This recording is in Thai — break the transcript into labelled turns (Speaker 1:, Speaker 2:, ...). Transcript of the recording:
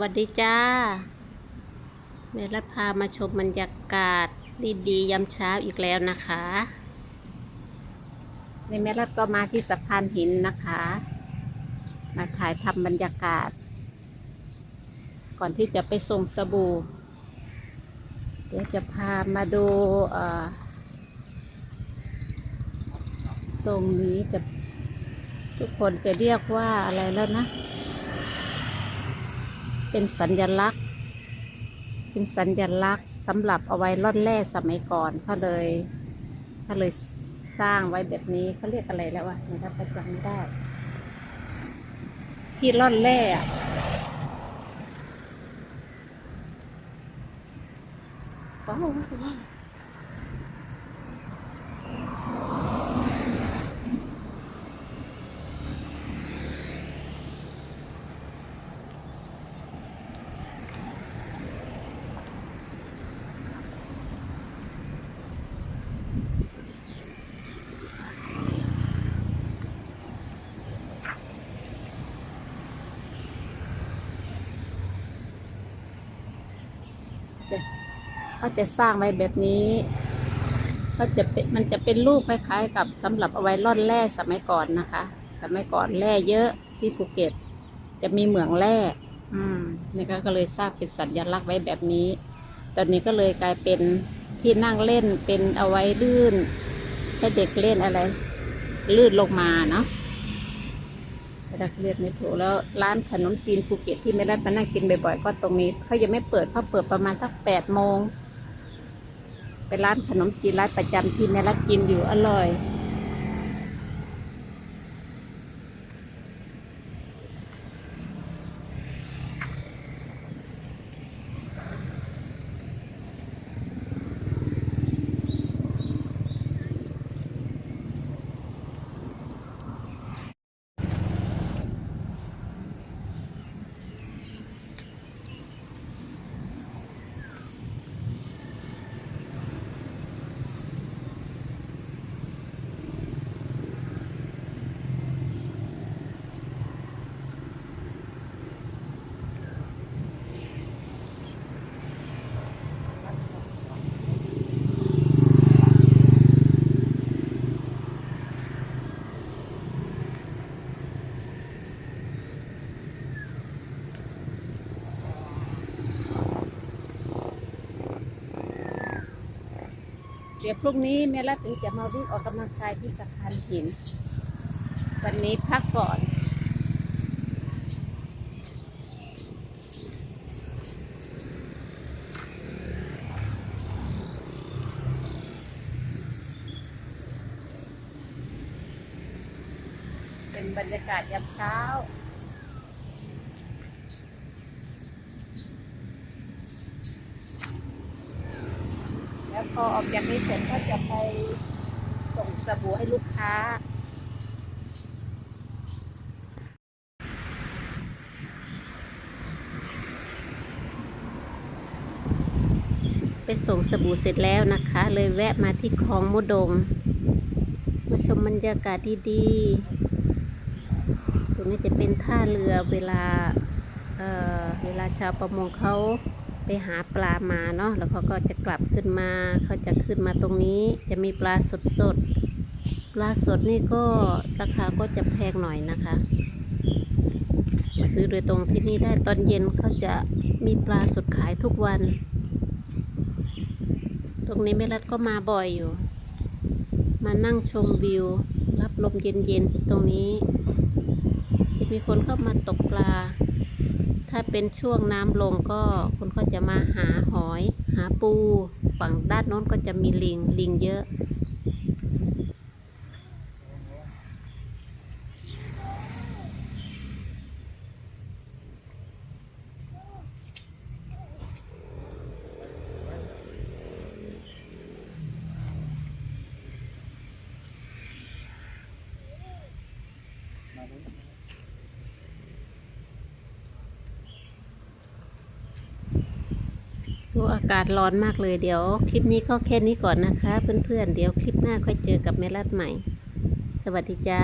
Speaker 1: วัสดีจ้าเมรัดพามาชมบรรยากาศดีๆยามเช้าอีกแล้วนะคะในแม่รัดก็มาที่สะพานหินนะคะ มาถ่ายทำบรรยากาศ ก่อนที่จะไปส่งสบู่ เดี๋ยวจะพามาดูตรงนี้จะทุกคนจะเรียกว่าอะไรแล้วนะ เป็นสัญลักษณ์ เป็นสัญลักษณ์สำหรับเอาไว้ล่อนแร่สมัยก่อนเขาเลยเขาเลยสร้างไว้แบบนี้เขาเรียกอะไรแล้ววะนะครับประจำไม่ได้ ที่ล่อนแร่อะว้าว จะเขาจะสร้างไว้แบบนี้เขาจะเป็นมันจะเป็นรูปคล้ายๆกับสำหรับเอาไว้ล่อนแร่สมัยก่อนนะคะ สมัยก่อนแร่เยอะที่ภูเก็ต จะมีเหมืองแร่ อืมนี่ก็เลยสร้างเป็นสัญลักษณ์ไว้แบบนี้ ตอนนี้ก็เลยกลายเป็นที่นั่งเล่นเป็นเอาไว้ลื่นให้เด็กเล่นอะไร ลื่นลงมาเนาะ รักเรียกไม่ถูกแล้วร้านขนมจีนภูเก็ตที่ไม่ได้มานั่งกินบ่อยๆก็ตรงนี้เขายังไม่เปิดเขาเปิดประมาณสักแปดโมงเป็นร้านขนมจีนร้านประจำที่แม่รักกินอยู่อร่อย เดี๋ยวพรุ่งนี้แม่รัตถึงจะมาวิ่งออกกำลังกายที่สะพานหิน วันนี้พักก่อน เป็นบรรยากาศยามเช้า พอออกจากนี้เสร็จก็จะไปส่งสบู่ให้ลูกค้า ไปส่งสบู่เสร็จแล้วนะคะ เลยแวะมาที่คลองมุดงมาชมบรรยากาศดีๆ ตรงนี้จะเป็นท่าเรือเวลาเเวลาชาวประมงเขา ไปหาปลามาเนาะแล้วเขาก็จะกลับขึ้นมาเขาจะขึ้นมาตรงนี้ จะมีปลาสดสดปลาสดนี่ก็ราคาก็จะแพงหน่อยนะคะมาซื้อโดยตรงที่นี่ได้ตอนเย็นเขาจะมีปลาสดขายทุกวัน ตรงนี้แม่รัดก็มาบ่อยอยู่ มานั่งชมวิว รับลมเย็นๆตรงนี้ จะมีคนเข้ามาตกปลา ถ้าเป็นช่วงน้ำลงก็คนก็จะมาหาหอย หาปู ฝั่งด้านโน้นก็จะมีลิงลิงเยอะ โอ้อากาศร้อนมากเลยเดี๋ยว คลิปนี้ก็แค่นี้ก่อนนะคะ เพื่อนๆเดี๋ยวคลิปหน้าค่อยเจอกับแม่รัดใหม่ สวัสดีจ้า